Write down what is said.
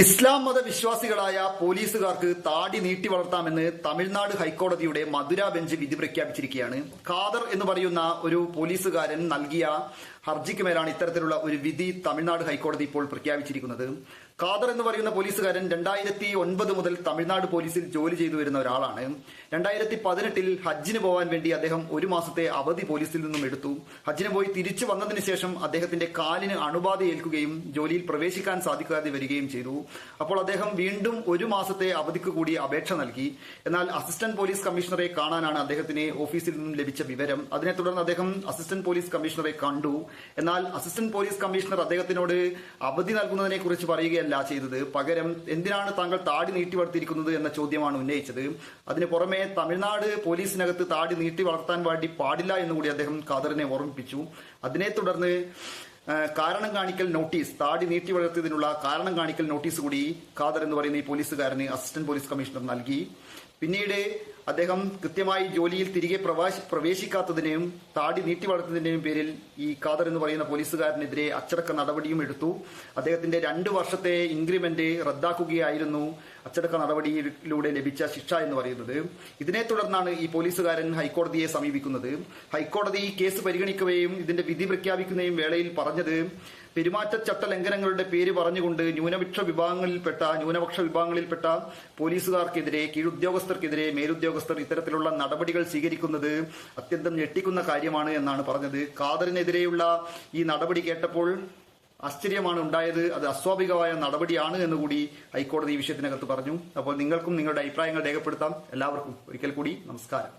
ഇസ്ലാം മത വിശ്വാസികളായ പോലീസുകാർക്ക് താടി നീട്ടി വളർത്താമെന്ന് തമിഴ്നാട് ഹൈക്കോടതിയുടെ മധുര ബെഞ്ച് വിധി പ്രഖ്യാപിച്ചിരിക്കുകയാണ്. ഖാദർ എന്ന് പറയുന്ന ഒരു പോലീസുകാരൻ നൽകിയ ഹർജിക്ക് മേലാണ് ഇത്തരത്തിലുള്ള ഒരു വിധി തമിഴ്നാട് ഹൈക്കോടതി ഇപ്പോൾ പ്രഖ്യാപിച്ചിരിക്കുന്നത്. ഖാദർ എന്ന് പറയുന്ന പോലീസുകാരൻ രണ്ടായിരത്തി ഒൻപത് മുതൽ തമിഴ്നാട് പോലീസിൽ ജോലി ചെയ്തു വരുന്ന ഒരാളാണ്. രണ്ടായിരത്തി പതിനെട്ടിൽ ഹജ്ജിന് പോകാൻ വേണ്ടി അദ്ദേഹം ഒരു മാസത്തെ അവധി പോലീസിൽ നിന്നും എടുത്തു. ഹജ്ജിന് പോയി തിരിച്ചു വന്നതിന് ശേഷം അദ്ദേഹത്തിന്റെ കാലിന് അണുബാധ ഏൽക്കുകയും ജോലിയിൽ പ്രവേശിക്കാൻ സാധിക്കാതെ വരികയും ചെയ്തു. അപ്പോൾ അദ്ദേഹം വീണ്ടും ഒരു മാസത്തെ അവധിക്ക് കൂടി അപേക്ഷ നൽകി. എന്നാൽ അസിസ്റ്റന്റ് പോലീസ് കമ്മീഷണറെ കാണാനാണ് അദ്ദേഹത്തിന് ഓഫീസിൽ നിന്നും ലഭിച്ച വിവരം. അതിനെ തുടർന്ന് അദ്ദേഹം അസിസ്റ്റന്റ് പോലീസ് കമ്മീഷണറെ കണ്ടു. എന്നാൽ അസിസ്റ്റന്റ് പോലീസ് കമ്മീഷണർ അദ്ദേഹത്തിനോട് അവധി നൽകുന്നതിനെ കുറിച്ച് പറയുകയല്ല ചെയ്തത്. പകരം എന്തിനാണ് താങ്കൾ താടി നീട്ടി വളർത്തിയിരിക്കുന്നത് എന്ന ചോദ്യമാണ് ഉന്നയിച്ചത്. അതിന് പുറമെ തമിഴ്നാട് പോലീസിനകത്ത് താടി നീട്ടി വളർത്താൻ വേണ്ടി പാടില്ല എന്നുകൂടി അദ്ദേഹം ഖാദറിനെ ഓർമ്മിപ്പിച്ചു. അതിനെ തുടർന്ന് കാരണം കാണിക്കൽ നോട്ടീസ് താടി നീട്ടി വളർത്തിയതിനുള്ള കാരണം കാണിക്കൽ നോട്ടീസ് കൂടി ഖാദർ എന്ന് പറയുന്ന ഈ പോലീസുകാരന് അസിസ്റ്റന്റ് പോലീസ് കമ്മീഷണർ നൽകി. പിന്നീട് അദ്ദേഹം കൃത്യമായി ജോലിയിൽ തിരികെ പ്രവാശി പ്രവേശിക്കാത്തതിനെയും താടി നീട്ടി വളർത്തുന്നതിന്റെയും പേരിൽ ഈ ഖാദർ എന്ന് പറയുന്ന പോലീസുകാരനെതിരെ അച്ചടക്ക നടപടിയും എടുത്തു. അദ്ദേഹത്തിന്റെ രണ്ട് വർഷത്തെ ഇൻക്രിമെന്റ് റദ്ദാക്കുകയായിരുന്നു അച്ചടക്ക നടപടിയിലൂടെ ലഭിച്ച ശിക്ഷ എന്ന് പറയുന്നത്. ഇതിനെ തുടർന്നാണ് ഈ പോലീസുകാരൻ ഹൈക്കോടതിയെ സമീപിക്കുന്നത്. ഹൈക്കോടതി കേസ് പരിഗണിക്കുകയും ഇതിന്റെ വിധി പ്രഖ്യാപിക്കുന്നതും വേളയിൽ പറഞ്ഞത് പെരുമാറ്റച്ചട്ട ലംഘനങ്ങളുടെ പേര് പറഞ്ഞുകൊണ്ട് ന്യൂനപക്ഷ വിഭാഗങ്ങളിൽപ്പെട്ട ന്യൂനപക്ഷ വിഭാഗങ്ങളിൽപ്പെട്ട പോലീസുകാർക്കെതിരെ കീഴുദ്യോഗസ്ഥർക്കെതിരെ മേലുദ്യോഗസ്ഥർ ഇത്തരത്തിലുള്ള നടപടികൾ സ്വീകരിക്കുന്നത് അത്യന്തം ഞെട്ടിക്കുന്ന കാര്യമാണ് എന്നാണ് പറഞ്ഞത്. ഖാദറിനെതിരെയുള്ള ഈ നടപടി കേട്ടപ്പോൾ ആശ്ചര്യമാണ് ഉണ്ടായത്. അത് അസ്വാഭാവികമായ നടപടിയാണ് എന്നുകൂടി ഹൈക്കോടതി ഈ വിഷയത്തിനകത്ത് പറഞ്ഞു. അപ്പോൾ നിങ്ങൾക്കും നിങ്ങളുടെ അഭിപ്രായങ്ങൾ രേഖപ്പെടുത്താം. എല്ലാവർക്കും ഒരിക്കൽ കൂടി നമസ്കാരം.